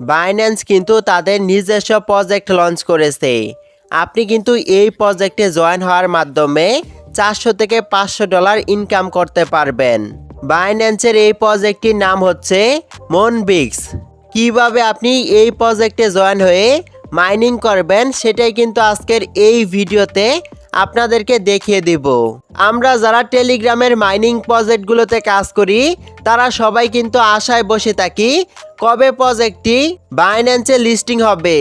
Binance কিন্তু তাদের নিজস্ব প্রজেক্ট লঞ্চ করেছে। আপনি কিন্তু এই প্রজেক্টে জয়েন হওয়ার মাধ্যমে চারশো থেকে পাঁচশো ডলার ইনকাম করতে পারবেন। বাইন্যান্সের এই প্রজেক্টটির নাম হচ্ছে মনবিক্স কীভাবে আপনি এই প্রজেক্টে জয়েন হয়ে মাইনিং করবেন, সেটাই কিন্তু আজকের এই ভিডিওতে আপনাদেরকে দেখিয়ে দিব। আমরা যারা টেলিগ্রামের মাইনিং প্রজেক্টগুলোতে কাজ করি, তারা সবাই কিন্তু আশায় বসে থাকি, কবে প্রজেক্টটি বাইন্যান্সে লিস্টিং হবে।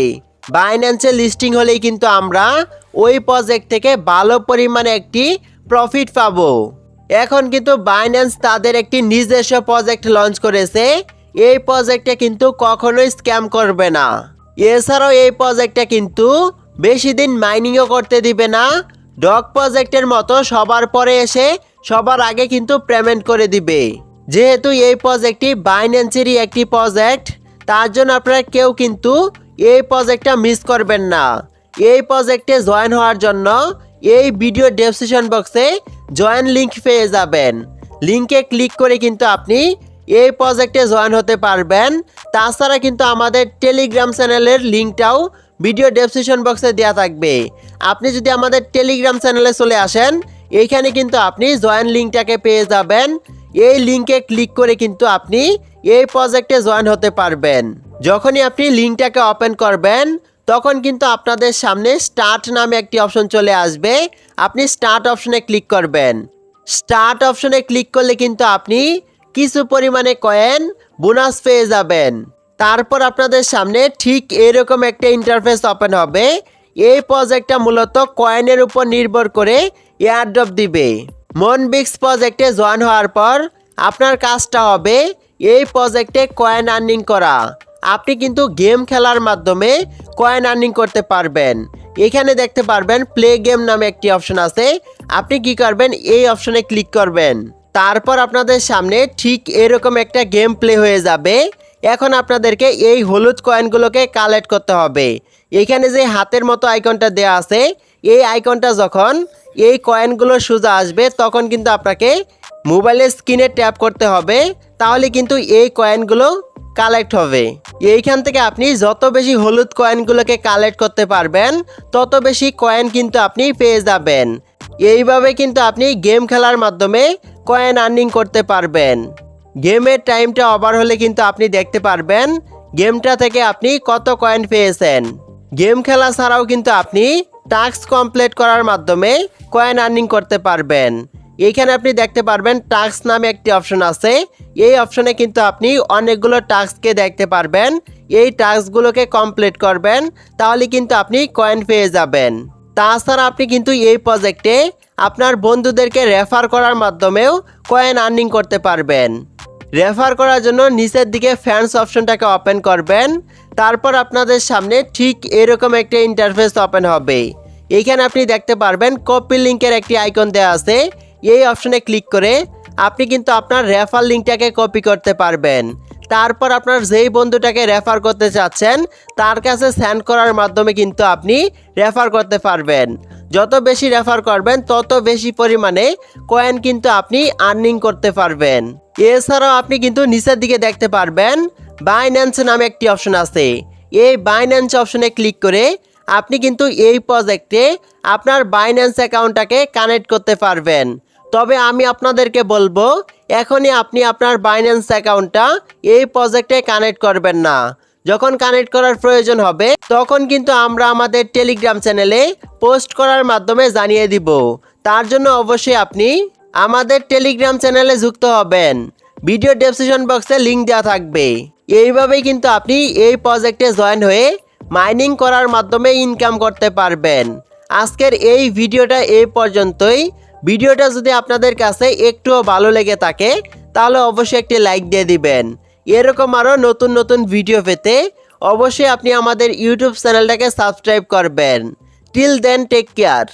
বাইন্যান্সে লিস্টিং হলেই কিন্তু আমরা ওই প্রজেক্ট থেকে ভালো পরিমাণে একটি প্রফিট পাবো। এখন কিন্তু বাইন্যান্স তাদের একটি নিজস্ব প্রজেক্ট লঞ্চ করেছে। এই প্রজেক্টে কিন্তু কখনোই স্ক্যাম করবে না। এছাড়াও এই প্রজেক্টটা কিন্তু বেশি দিন মাইনিংও করতে দিবে না। ডগ প্রজেক্টের মতো সবার পরে এসে সবার আগে কিন্তু পেমেন্ট করে দিবে। যেহেতু এই প্রজেক্টটি বাইন্যান্সেরই একটি প্রজেক্ট, তার জন্য আপনারা কেউ কিন্তু এই প্রজেক্টটা মিস করবেন না। এই প্রজেক্টে জয়েন হওয়ার জন্য এই ভিডিও ডেসক্রিপশন বক্সে জয়েন লিংক পেয়ে যাবেন। লিংকে ক্লিক করে কিন্তু আপনি এই প্রজেক্টে জয়েন হতে পারবেন। তাছাড়া কিন্তু আমাদের টেলিগ্রাম চ্যানেলের লিঙ্কটাও ভিডিও ডেসক্রিপশন বক্সে দেওয়া থাকবে। আপনি যদি আমাদের টেলিগ্রাম চ্যানেলে চলে আসেন এইখানে কিন্তু আপনি জয়েন লিঙ্কটাকে পেয়ে যাবেন। এই লিঙ্কে ক্লিক করে কিন্তু আপনি এই প্রজেক্টে জয়েন হতে পারবেন। যখনই আপনি লিঙ্কটাকে ওপেন করবেন, তখন কিন্তু আপনাদের সামনে স্টার্ট নামে একটি অপশন চলে আসবে। আপনি স্টার্ট অপশনে ক্লিক করবেন। স্টার্ট অপশনে ক্লিক করলে কিন্তু আপনি কিছু পরিমাণে কয়েন বোনাস পেয়ে যাবেন। তারপর আপনাদের সামনে ঠিক এরকম একটা ইন্টারফেস ওপেন হবে। এই প্রজেক্টটা মূলত কয়েনের উপর নির্ভর করে এয়ারড্রপ দিবে। মনবিক্স প্রজেক্টে জয়েন হওয়ার পর আপনার কাজটা হবে এই প্রজেক্টে কয়েন আর্নিং করা। আপনি কিন্তু গেম খেলার মাধ্যমে কয়েন আর্নিং করতে পারবেন। এখানে দেখতে পারবেন প্লে গেম নামে একটি অপশন আছে। আপনি কি করবেন? এই অপশনে ক্লিক করবেন। তারপর আপনাদের সামনে ঠিক এরকম একটা গেম প্লে হয়ে যাবে। এখন আপনাদেরকে এই হলুদ কয়েনগুলোকে কালেক্ট করতে হবে। এখানে যে হাতের মতো আইকনটা দেওয়া আছে, এই আইকনটা যখন এই কয়েনগুলো সোজা আসবে, তখন কিন্তু আপনাকে মোবাইলের স্ক্রিনে ট্যাপ করতে হবে, তাহলে কিন্তু এই কয়েনগুলো কালেক্ট হবে। এইখান থেকে আপনি যত বেশি হলুদ কয়েনগুলোকে কালেক্ট করতে পারবেন, তত বেশি কয়েন কিন্তু আপনি পেয়ে যাবেন। এইভাবে কিন্তু আপনি গেম খেলার মাধ্যমে কয়েন আর্নিং করতে পারবেন। গেমের টাইমটা ওভার হলে কিন্তু আপনি দেখতে পারবেন গেমটা থেকে আপনি কত কয়েন পেয়েছেন। গেম খেলা ছাড়াও কিন্তু আপনি টাস্ক কমপ্লিট করার মাধ্যমে কয়েন আর্নিং করতে পারবেন। এইখানে আপনি দেখতে পারবেন টাস্ক নামে একটি অপশন আছে। এই অপশনে কিন্তু আপনি অনেকগুলো টাস্ককে দেখতে পারবেন। এই টাস্কগুলোকে কমপ্লিট করবেন, তাহলে কিন্তু আপনি কয়েন পেয়ে যাবেন। তাছাড়া আপনি কিন্তু এই প্রজেক্টে আপনার বন্ধুদেরকে রেফার করার মাধ্যমেও কয়েন আর্নিং করতে পারবেন। রেফার করার জন্য নিচের দিকে ফ্যান্স অপশনটাকে ওপেন করবেন। তারপর আপনাদের সামনে ঠিক এরকম একটা ইন্টারফেস ওপেন হবে। এখানে আপনি দেখতে পারবেন কপি লিঙ্কের একটি আইকন দেওয়া আছে। এই অপশনে ক্লিক করে আপনি কিন্তু আপনার রেফার লিঙ্কটাকে কপি করতে পারবেন। তারপর আপনার যেই বন্ধুটাকে রেফার করতে চাচ্ছেন, তার কাছে সেন্ড করার মাধ্যমে কিন্তু আপনি রেফার করতে পারবেন। যত বেশি রেফার করবেন, তত বেশি পরিমাণে কয়েন কিন্তু আপনি আর্নিং করতে পারবেন। এছাড়াও আপনি কিন্তু নিচের দিকে দেখতে পারবেন বাইন্যান্স নামে একটি অপশন আছে। এই বাইন্যান্স অপশনে ক্লিক করে আপনি কিন্তু এই প্রজেক্টে আপনার বাইন্যান্স অ্যাকাউন্টটাকে কানেক্ট করতে পারবেন। তবে আমি আপনাদেরকে বলব, এখনই আপনি আপনার বাইন্যান্স অ্যাকাউন্টটা এই প্রজেক্টে কানেক্ট করবেন না। যখন কানেক্ট করার প্রয়োজন হবে, তখন কিন্তু আমরা আমাদের টেলিগ্রাম চ্যানেলে পোস্ট করার মাধ্যমে জানিয়ে দিব। তার জন্য অবশ্যই আপনি আমাদের টেলিগ্রাম চ্যানেলে যুক্ত হবেন। ভিডিও ডেসক্রিপশন বক্সে লিঙ্ক দেওয়া থাকবে। এইভাবেই কিন্তু আপনি এই প্রজেক্টে জয়েন হয়ে মাইনিং করার মাধ্যমে ইনকাম করতে পারবেন। আজকের এই ভিডিওটা এই পর্যন্তই। ভিডিওটা যদি আপনাদের কাছে একটুও ভালো লেগে থাকে, তাহলে অবশ্যই একটি লাইক দিয়ে দিবেন। এরকম আরও নতুন নতুন ভিডিও পেতে অবশ্যই আপনি আমাদের ইউটিউব চ্যানেলটাকে সাবস্ক্রাইব করবেন। Till then take care